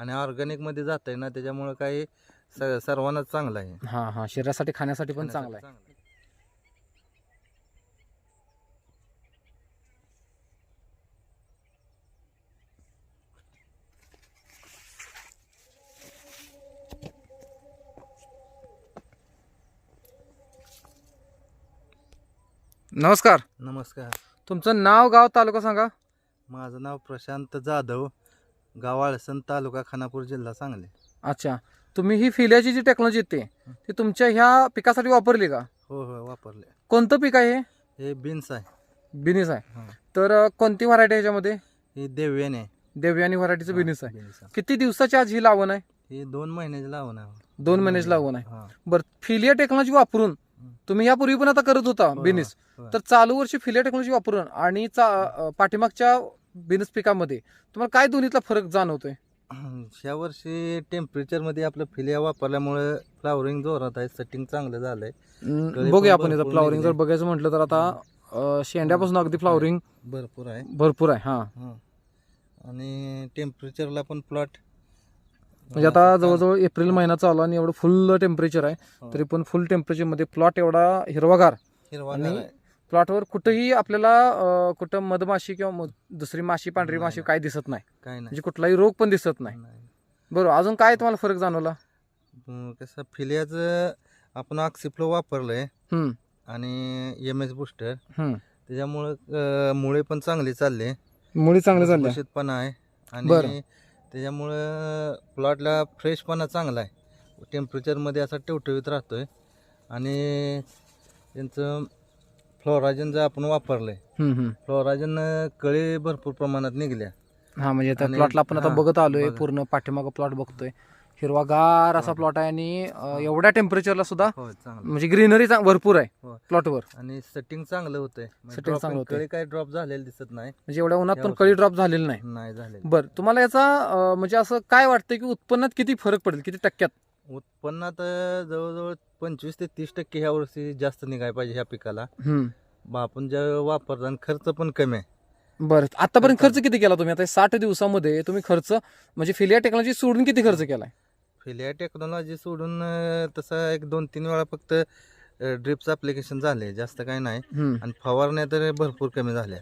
आणि ऑर्गॅनिकमध्ये जात आहे ना त्याच्यामुळे काही स- सर्वांनाच चांगलं आहे. हा हा. शरीरासाठी खाण्यासाठी पण चांगलं आहे. चांगलं आहे. नमस्कार. नमस्कार. तुमचं नाव गाव तालुका सांगा. माझं नाव प्रशांत जाधव. गाव आळसन तालुका खानापूर जिल्हा सांगली. अच्छा. तुम्ही ही फिल्याची जी टेक्नॉलॉजी येते ती तुमच्या ह्या पिकासाठी वापरली का? हो हो वापरले. कोणतं पीक आहे हे? हे बीन्स आहे. बिनिस आहे. हा. तर अं, कोणती व्हरायटी आहे ह्याच्यामध्ये? हे देव्याने आहे. देवयानी व्हरायटीचं बिनिस आहे. बीन्स आहे. किती दिवसाची आज ही लावण आहे? हे दोन महिन्याचे लावून आहे. दोन महिन्याची लावण आहे. हा. बरं फिलिया टेक्नॉलॉजी वापरून तुम्ही यापूर्वी पण आता करत होता बिनिस. तर चालू वर्षी फिलिया टेक्नॉलॉजी वापरून आणि चा- अं, पाठीमागच्या बिनिस पिकामध्ये तुम्हाला काय दोन्हीतला फरक जाणवतोय ह्या वर्षी टेम्परेचरमध्ये आपलं फिलिया वापरल्यामुळे फ्लावरिंग जोरात आहे सेटिंग चांगलं झालंय बघूया पण आपण याचं फ्लॉवरिंग जर. बघायचं म्हटलं तर आता अं, शेंड्यापासून अगदी फ्लॉवरिंग भरपूर आहे भरपूर आहे हा हा. आणि टेम्परेचरला पण प्लॉट म्हणजे आता जवळजवळ एप्रिल महिना चालू आणि एवढं फुल टेम्परेचर आहे. तरी पण फुल टेम्परेचरमध्ये प्लॉट एवढा हिरवागार हिरवा आणि. प्लॉटवर कुठंही आपल्याला कुठं मधमाशी किंवा दुसरी माशी पांढरी माशी. काय दिसत नाही. काय नाही. म्हणजे कुठलाही रोग पण दिसत नाही. बरोबर अजून काय तुम्हाला फरक जाणवला? कसं फिलियाचं आपण ऑक्सिफ्लो वापरलंय आणि एम एस बुस्टर. त्याच्यामुळं मुळे पण चांगली चालले. मुळी चांगली चालली. पण आहे. आणि त्याच्यामुळं प्लॉटला फ्रेशपणा चांगला आहे. टेम्परेचरमध्ये असा टवटवीत राहतोय. आणि त्यांचं फ्लोराजन जर आपण वापरलंय हम्म हम्म. फ्लोराजन कळी भरपूर प्रमाणात निघल्या. हा म्हणजे त्या आणि- प्लॉटला आपण आता हा, बघत आलोय बघा. पूर्ण पाठीमागं प्लॉट बघतोय. हिरवागार असा हा. प्लॉट आहे आणि अं, एवढ्या टेम्परेचरला सुद्धा हो चांगलं. म्हणजे ग्रीनरी भरपूर आहे हो. प्लॉटवर आणि सेटिंग चांगलं होतंय. Setting Dropping चांगलं होतंय. कळी काही ड्रॉप झालेलं दिसत नाही. म्हणजे एवढ्या उन्हात पण कळी ड्रॉप झालेली नाही. नाही झालेलं. बरं तुम्हाला याचा अं, म्हणजे असं काय वाटतं की उत्पन्नात किती फरक पडेल? किती टक्क्यात? उत्पन्नात जवळजवळ पंचवीस ते तीस टक्के ह्या वर्षी जास्त निघाय पाहिजे ह्या पिकाला. हम्म. बा आपण ज्या वापरतो आणि खर्च पण कमी आहे. बरं. आतापर्यंत खर्च- किती केला तुम्ही? आता साठ दिवसामध्ये तुम्ही खर्च म्हणजे फिलिया टेक्नॉलॉजी सोडून किती खर्च केलाय? फिलिया टेक्नॉलॉजी सोडून अं, तसं एक दोन तीन वेळा फक्त ड्रिप्स ऍप्लिकेशन झाले जास्त काही नाही. हम्म. आणि फवारण्या तर भरपूर कमी झाल्या.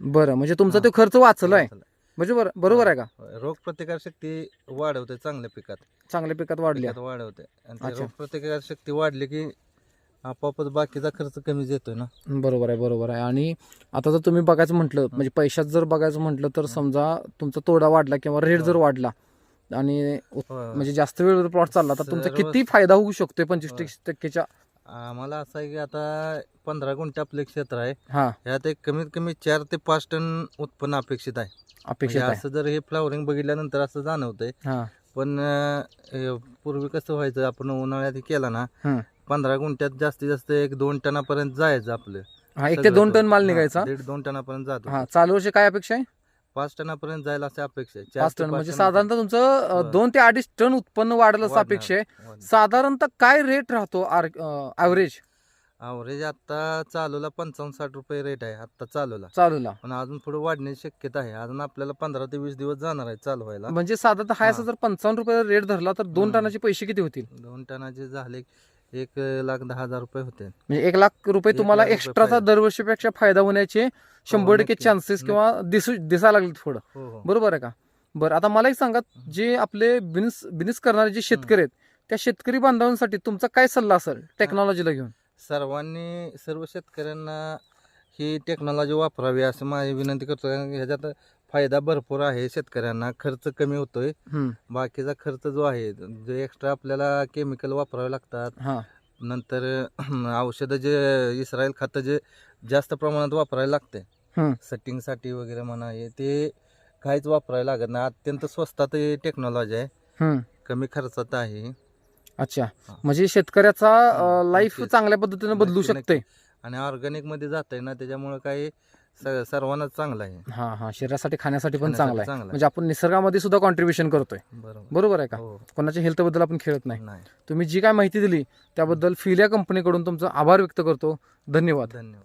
बरं. म्हणजे तुमचा. तो खर्च वाचलाय. म्हणजे बरं बरोबर आहे का? रोग प्रतिकार शक्ती वाढवते चांगल्या पिकात. चांगल्या पिकात वाढल्या. वाढवते आणि ते अच्छा. रोग प्रतिकार शक्ती वाढली की आपोआपच बाकीचा खर्च कमी येतोय ना. बरोबर आहे बरोबर आहे. आणि आता जर तुम्ही बघायचं म्हटलं म्हणजे पैशात जर बघायचं म्हटलं तर समजा तुमचा तोडा वाढला किंवा रेट जर हो. वाढला आणि उत- होय. म्हणजे जास्त वेळ प्लॉट चालला तर तुमचा सर्व- किती फायदा होऊ शकतोय पंचवीस. टक्केच्या? आम्हाला असं आहे की आता पंधरा गुंठे आपलं क्षेत्र आहे. हा. ह्यात एक कमीत कमी चार ते पाच टन उत्पन्न अपेक्षित आहे. अपेक्षित म्हणजे आहे. असं जर हे फ्लावरिंग बघितल्यानंतर असं जाणवतंय हा. पण अं, पूर्वी कसं व्हायचं आपण उन्हाळ्यात केला ना. पंधरा गुंठ्यात जास्तीत जास्त एक दोन टनापर्यंत जायचं आपलं हा एक ते सगळं दोन टन. माल हा, निघायचा दीड दोन टनापर्यंत जातो हा चालू वर्षी काय अपेक्षा आहे पाच टनापर्यंत जायला अशी अपेक्षा आहे चार पाच ते टन म्हणजे टनापर्यंत साधारणतः तुमचं अं. दोन ते अडीच टन उत्पन्न वाढलं असं वाढणार. अपेक्षा आहे वाढणार. साधारणतः काय रेट राहतो ॲव्हरेज अवरेज आता चालूला पंचावन्न साठ रुपये रेट आहे आता चालूला चालूला पण अजून पुढे वाढण्याची शक्यता आहे अजून आपल्याला पंधरा ते वीस दिवस जाणार आहे चालू व्हायला म्हणजे साधारणतः असं हा. जर पंचावन्न रुपये रेट धरला तर दोन. टनाचे पैसे किती होतील दोन टनाचे झाले एक लाख दहा हजार रुपये होते म्हणजे एक लाख रुपये तुम्हाला लाख रुपये एक्स्ट्राचा फायदा. दरवर्षीपेक्षा फायदा होण्याचे शंभर टक्के नक्की. चान्सेस. किंवा दिसू दिसायला लागले थोडं हो हो बरोबर आहे का बरं आता मला एक सांगा. जे आपले बिझनेस बिझनेस करणारे जे शेतकरी आहेत त्या शेतकरी बांधवांसाठी तुमचा काय सल्ला असेल टेक्नॉलॉजीला घेऊन सर्वांनी सर्व शेतकऱ्यांना ही टेक्नॉलॉजी वापरावी असं माझी विनंती करतो. कारण ह्याच्यात फायदा भरपूर आहे शेतकऱ्यांना. खर्च कमी होतोय. हम्म. बाकीचा खर्च जो आहे जो एक्स्ट्रा आपल्याला केमिकल वापरावे लागतात. हा. नंतर औषधं जे इस्रायल खातं जे जास्त प्रमाणात वापरायला लागते. हम्म. सेटिंगसाठी वगैरे म्हणा हे ते काहीच वापरायला लागत नाही. अत्यंत स्वस्तात ही टेक्नॉलॉजी आहे. हम्म. कमी खर्चात आहे. अच्छा. म्हणजे शेतकऱ्याचा लाईफ नक्कीच. चांगल्या पद्धतीने बदलू नक्की, शकते आणि ऑर्गॅनिकमध्ये जात आहे ना त्याच्यामुळे काही स- सर्वांनाच चांगलं आहे. हा हा. शरीरासाठी खाण्यासाठी पण खाण्यासाठी चांगला आहे. चांगलं आहे. म्हणजे आपण निसर्गामध्ये सुद्धा कॉन्ट्रीब्युशन करतोय. बरोबर. बरोबर आहे का? हो. कोणाच्या हेल्थबद्दल आपण खेळत नाही. नाही. तुम्ही जी काय माहिती दिली त्याबद्दल फिलिया कंपनीकडून तुमचा आभार व्यक्त करतो. धन्यवाद. धन्यवाद.